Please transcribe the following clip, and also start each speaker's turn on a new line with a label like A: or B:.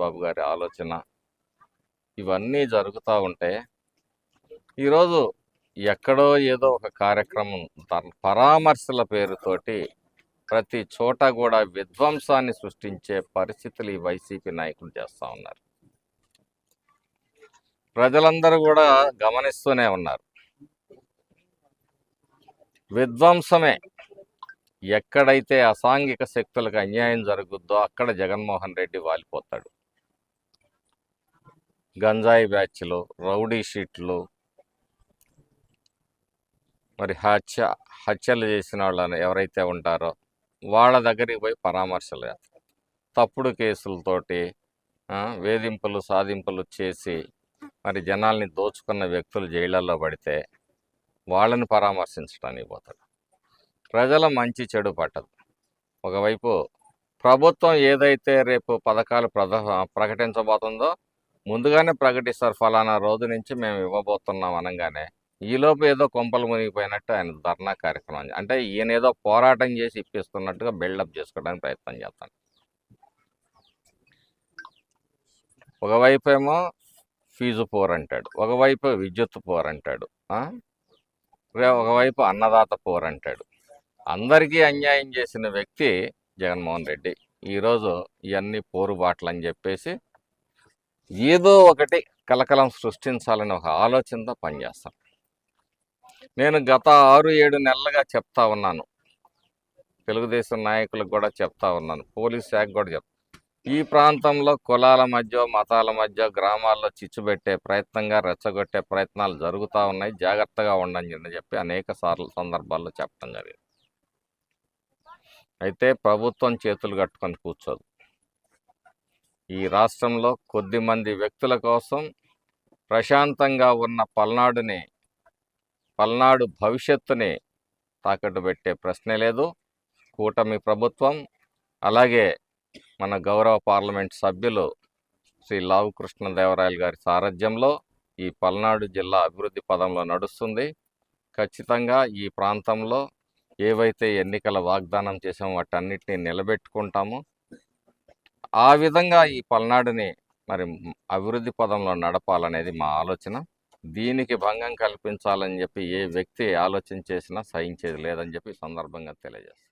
A: బాబు గారి ఆలోచన ఇవన్నీ జరుగుతూ ఉంటే ఈరోజు ఎక్కడో ఏదో ఒక కార్యక్రమం పరామర్శల పేరుతోటి ప్రతి చోట కూడా విధ్వంసాన్ని సృష్టించే పరిస్థితులు ఈ వైసీపీ నాయకులు చేస్తూ ఉన్నారు. ప్రజలందరూ కూడా గమనిస్తూనే ఉన్నారు. విధ్వంసమే ఎక్కడైతే అసాంఘిక శక్తులకు అన్యాయం జరుగుద్దో అక్కడ జగన్మోహన్ రెడ్డి వాలిపోతాడు. గంజాయి బ్యాచ్లు రౌడీ షీట్లు మరి హత్య హత్యలు చేసిన వాళ్ళని ఎవరైతే ఉంటారో వాళ్ళ దగ్గరికి పోయి పరామర్శలు తప్పుడు కేసులతోటి వేధింపులు సాధింపులు చేసి మరి జనాల్ని దోచుకున్న వ్యక్తులు జైళ్ళల్లో పడితే వాళ్ళని పరామర్శించడానికి పోతాడు. ప్రజల మంచి చెడు పట్టదు. ఒకవైపు ప్రభుత్వం ఏదైతే రేపు పథకాలు ప్రద ప్రకటించబోతుందో ముందుగానే ప్రకటిస్తారు ఫలానా రోజు నుంచి మేము ఇవ్వబోతున్నాం అనగానే. ఈలోపు ఏదో కొంపలు మునిగిపోయినట్టు ఆయన ధర్నా కార్యక్రమం అంటే ఈయన ఏదో పోరాటం చేసి ఇప్పిస్తున్నట్టుగా బిల్డప్ చేసుకోవడానికి ప్రయత్నం చేస్తాను ఒకవైపు ఏమో ఫీజు పోర్ అంటాడు ఒకవైపు విద్యుత్ పోర్ అంటాడు ఒకవైపు అన్నదాత పోర్ అంటాడు. అందరికీ అన్యాయం చేసిన వ్యక్తి జగన్మోహన్ రెడ్డి. ఈరోజు ఇవన్నీ పోరుబాట్లు అని చెప్పేసి ఏదో ఒకటి కలకలం సృష్టించాలని ఒక ఆలోచనతో పనిచేస్తాం. నేను గత ఆరు ఏడు నెలలుగా చెప్తా ఉన్నాను. తెలుగుదేశం నాయకులకు కూడా చెప్తా ఉన్నాను. పోలీస్ శాఖ కూడా చెప్తా ఈ ప్రాంతంలో కులాల మధ్య మతాల మధ్య గ్రామాల్లో చిచ్చు పెట్టే ప్రయత్నంగా రెచ్చగొట్టే ప్రయత్నాలు జరుగుతూ ఉన్నాయి. జాగ్రత్తగా ఉండని చెప్పి అనేక సార్లు సందర్భాల్లో చెప్పడం జరిగింది. అయితే ప్రభుత్వం చేతులు కట్టుకొని కూర్చోదు. ఈ రాష్ట్రంలో కొద్దిమంది వ్యక్తుల కోసం ప్రశాంతంగా ఉన్న పల్నాడుని పల్నాడు భవిష్యత్తుని తాకట్టు పెట్టే ప్రశ్నే లేదు. కూటమి ప్రభుత్వం అలాగే మన గౌరవ పార్లమెంట్ సభ్యులు శ్రీ లావు కృష్ణదేవరాయలు గారి సారథ్యంలో ఈ పల్నాడు జిల్లా అభివృద్ధి పదంలో నడుస్తుంది. ఖచ్చితంగా ఈ ప్రాంతంలో ఏవైతే ఎన్నికల వాగ్దానం చేసామో వాటన్నిటిని నిలబెట్టుకుంటామో. ఆ విధంగా ఈ పల్నాడుని మరి అభివృద్ధి పదంలో నడపాలనేది మా ఆలోచన. దీనికి భంగం కల్పించాలని చెప్పి ఏ వ్యక్తి ఆలోచన చేసినా సహించేది లేదని చెప్పి సందర్భంగా తెలియజేస్తాను